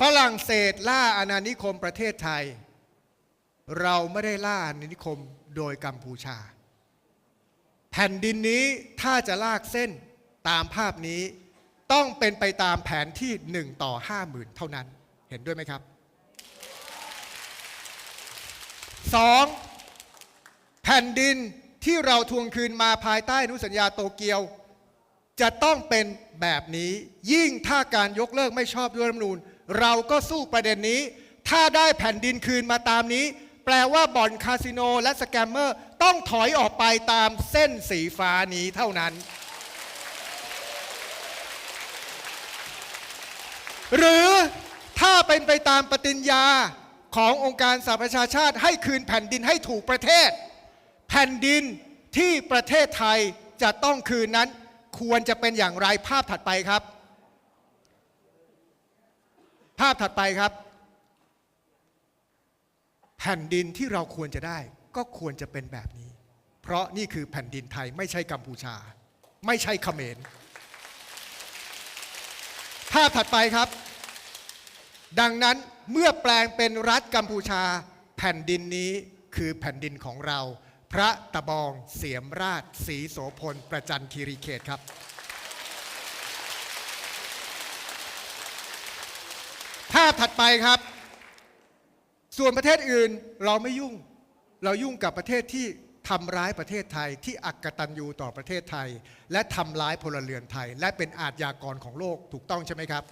ฝรั่งเศสล่าอาณานิคมประเทศไทย เราไม่ได้ล่าอาณานิคมโดยกัมพูชา แผ่นดินนี้ถ้าจะลากเส้นตามภาพนี้ต้องเป็นไปตามแผนที่ 1 ต่อ 50,000 เท่านั้นเห็นด้วยไหมครับ 2. แผ่นดินที่เราทวงคืนมาภายใต้อนุสัญญาโตเกียว จะต้องเป็นแบบนี้ยิ่งถ้าการยกเลิกไม่ชอบด้วยรัฐมนูญ เราก็สู้ประเด็นนี้ ถ้าได้แผ่นดินคืนมาตามนี้ แปลว่าบ่อนคาสิโนและสแกมเมอร์ต้องถอยออกไปตามเส้นสีฟ้านี้เท่านั้น หรือถ้าเป็นไปตามปฏิญญาขององค์การสหประชาชาติให้คืนแผ่นดินให้ถูกประเทศ แผ่นดินที่ประเทศไทยจะต้องคืนนั้นควรจะเป็นอย่างไรภาพถัดไปครับาพถัดไปครับ แผ่นดินที่เราควรจะได้ ก็ควรจะเป็นแบบนี้ เพราะนี่คือแผ่นดินไทยไม่ใช่กัมพูชา ไม่ใช่เขมรภาพถัดไปครับ ดังนั้นเมื่อแปลงเป็นรัฐกัมพูชา แผ่นดินนี้คือแผ่นดินของเรา พระตะบองเสียมราชศรีโสพลประจันคีรีเขตครับาพถัดไปครับ ส่วนประเทศอื่นเราไม่ยุ่ง เรายุ่งกับประเทศที่ทำร้ายประเทศไทยที่อักตันยูต่อประเทศไทย และทำร้ายพลเรือนไทย และเป็นอาชญากรของโลกถูกต้องใช่ไหมครับ